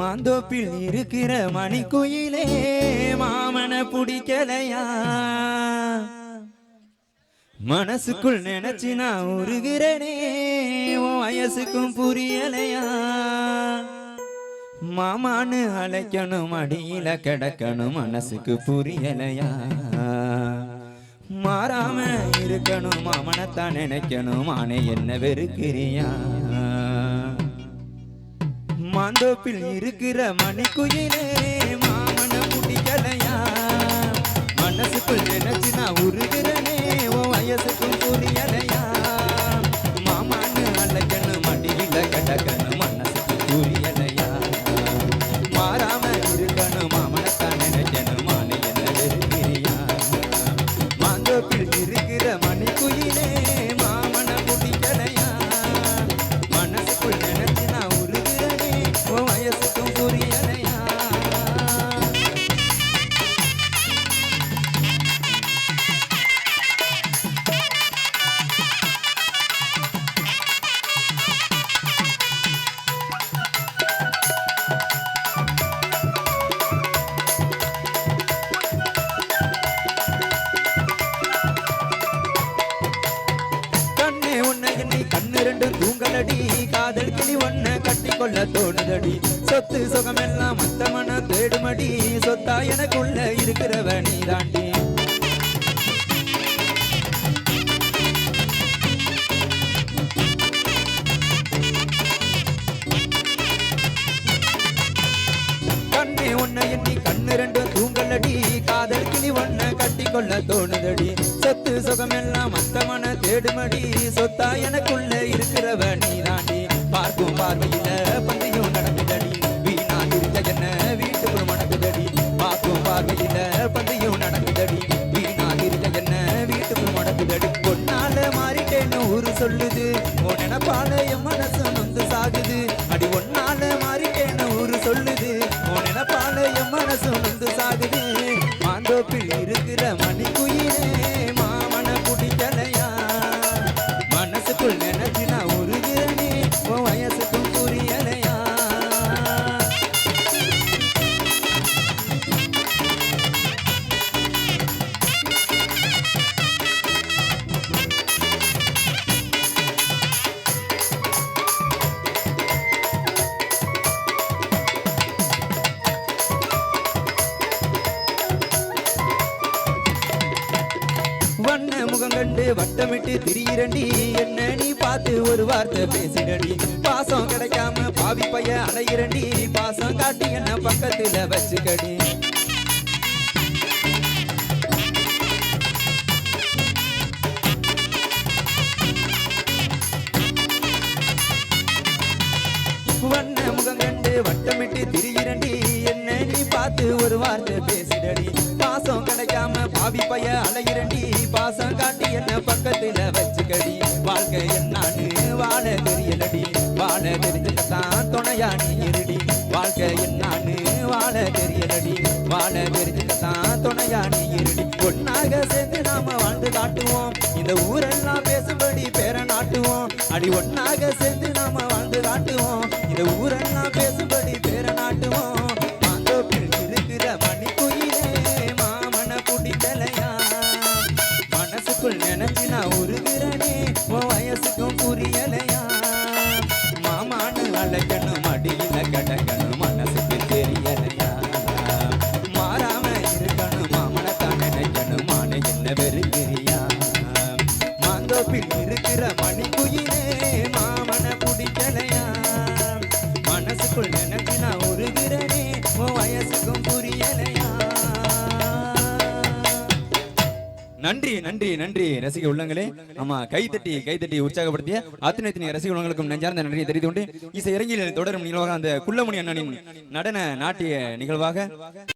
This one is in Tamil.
மாந்தோப்பில் இருக்கிற மணிக்குயிலே மாமன பிடிக்கலையா? மனசுக்குள் நினைச்சு நான் உருகிறேனே உன் வயசுக்கும் புரியலையா? மாமான்னு அழைக்கணும் அடியில கிடக்கணும் மனசுக்கு புரியலையா? மாறாம இருக்கணும் மாமனத்தான் நினைக்கணும் ஆனே என்ன வெறுக்கிறியா? மாந்தோப்பில் இருக்கிற மணிக்குயிலே மாமன முடிக்கலையா? மனசுக்குள் நினைச்சு நான் உருகிறனே ஓ வயசுக்கும் புரியலையா? மாமான்னு அழைக்கணும் மடியில கடக்கணும் மனசுக்கு புரியலையா? மாறாம இருக்கணும் மாமனத்தான் நினைக்கணும் மானை என்ன மாந்தோப்பில் இருக்கிற மணிக்குயிலே கண்ணு ரெண்டு தூங்கலடி காதல் கிளி ஒன்ன கட்டி கொள்ள தோணுதடி. சொத்து சுகமெல்லாம் மத்தமன தேடுமடி சொத்தா எனக்குள்ள இருக்கிற கொள்ள தோணுதடி. சொத்து சுகமெல்லாம் அத்தமன தேடுமடி. சொத்தா எனக்குள்ள இருக்கிறவ நீராண்டி பார்க்கும் பார்வையில பந்தயம் நடக்குதடி. வீணா இருந்த என்ன வீட்டுக்குள் மணக்குதடி பார்க்கும் பார்வையில பந்தயம் நடக்குதடி. வீணா இருந்த என்ன வீட்டுக்குள் மணக்குதடி பொன்னால மாறிட்டேன்னு ஊரு சொல்லுது. உன் நினப்பால என் மனசு நொந்து சாகுது. அடி ஒன்னால மாறிட்டேன்னு ஊரு சொல்லுது. உன் நினப்பால என் மனசு நொந்து சாகுது. மாந்தோப்பில் பண்ண முகம் கண்டு வட்டமிட்டு திரியிரண்டி என்ன நீ பார்த்து ஒரு வார்த்தை பேசிடடி பாசம் கிடைக்காம பாவி பைய அலையிரண்டி பாசம் காட்டி என்ன பக்கத்துல வச்சுக்கடி. வண்ண முகம் கண்டு வட்டமிட்டு திரியிரண்டி என்ன நீ பார்த்து ஒரு வார்த்தை பேசிடடி. பாசம் கிடைக்காம பாவி பைய அலையிரண்டி பாசம் காட்டி என்ன பக்கத்துல வச்சுக்கடி? வாழ்க்கை என்னான்னு வாழ தெரியலடி. வாழ தெரிஞ்சுக்கத்தான் துணையா நீ இருடி. வாழ்க்கை என்னான்னு வாழ தெரியலடி. வாழ தெரிஞ்சுக்கத்தான் துணையா நீ இருடி. ஒன்னாக சேர்ந்து நாம வாழ்ந்து காட்டுவோம். இந்த ஊரெல்லாம் பேசும்படி பேர நாட்டுவோம். அடி ஒன்னாக சேர்ந்து நாம வாழ்ந்து காட்டுவோம். இந்த ஊரெல்லாம் பேசும்படி பேர நாட்டுவோம். இருக்கிற பணி குயிலே மாமன குடி தலையா அடியில கிடக்கணும் மனசுக்கு தெரியலையா மாறாம இருக்கணும்? மாமனத்தான் நினைக்கணும் மான என்ன வெறுக்கிறியா மாந்தோப்பில் இருக்கிற மணிக்கு நன்றி நன்றி நன்றி. ரசிக உள்ளங்களே ஆமா கைத்தட்டி கைத்தட்டி உற்சாகப்படுத்திய அத்தனை அத்தனை ரசிக உள்ளங்களுக்கும் நெஞ்சார்ந்த நன்றியை தெரிவித்து கொண்டு இசை இறங்கியில் தொடரும் நிகழ்வாக அந்த குள்ளமணி அண்ணனின் நடன நாட்டிய நிகழ்வாக